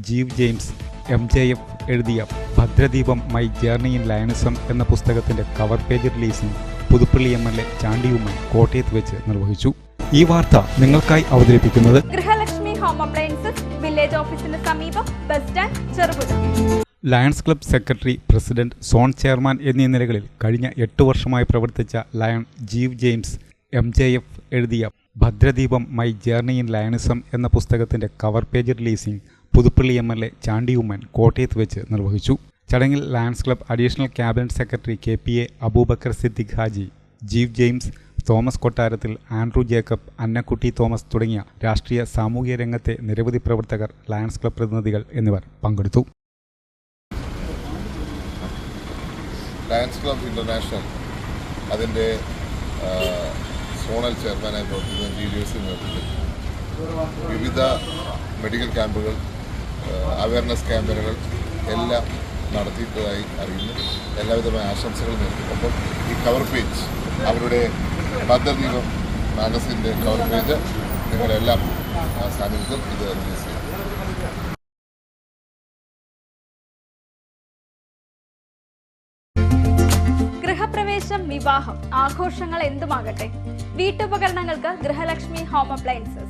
Jeev James M J F എഴുതിയ Bhadradeepam my journey in lionism എന്ന പുസ്തകത്തിന്റെ cover page releasing Puthuppally M L A Chandy Oommen കോട്ടയത്ത് വെച്ച് നിർവഹിച്ചു. ഈ വാർത്ത നിങ്ങൾക്കായി അവതരിപ്പിക്കുന്നത് ഗൃഹലക്ഷ്മി ഹോം അപ്ലയൻസസ് വില്ലേജ് ഓഫീസിന് സമീപം bus stand Cherupuzha. Lions Club secretary president zone chairman എന്നീ നിലകളിൽ കഴിഞ്ഞ എട്ട് വർഷമായി പ്രവർത്തിച്ച lion Jeev James M J F എഴുതിയ Bhadradeepam my journey in lionism എന്ന പുസ്തകത്തിന്റെ cover page releasing Puthuppally M L A Chandy Oommen കോട്ടയത്ത് വെച്ച് നിർവഹിച്ചു. ചടങ്ങിൽ Lions Club additional cabinet secretary K P A Abubakar Siddique Haji Jeev James Thomas Kottarathil Andrew Jacob Annakutty Thomas തുടങ്ങിയ രാഷ്ട്രീയ സാമൂഹിക രംഗത്തെ നിരവധി പ്രവർത്തകർ ലയൺസ് ക്ലബ് പ്രതിനിധികൾ എന്നിവർ പങ്കെടുത്തു. ലയൺസ് ക്ലബ് ഇന്റർനാഷണൽ അതിന്റെ സോണൽ ചെയർമാനായി പ്രവർത്തിക്കുന്ന ജി ഡി വിവിധ മെഡിക്കൽ ക്യാമ്പുകൾ അവയർനെസ് ക്യാമ്പയിനുകൾ എല്ലാം നടത്തിയിട്ടതായി അറിയുന്നു. എല്ലാവിധമായ ആശംസകൾ നേർന്നുകൊണ്ടും ഈ കവർ പേജ് അവരുടെ ഭദ്രദീപം മാഗസിന്റെ കവർ പേജ് നിങ്ങളെല്ലാം ആ സാന്നിധ്യത്തിൽ ഇത് റിലീസ് ചെയ്യും വിവാഹം ആഘോഷങ്ങൾ എന്തുമാകട്ടെ? വീട്ടുപകരണങ്ങൾക്ക് ഗൃഹലക്ഷ്മി ഹോം അപ്ലയൻസസ്.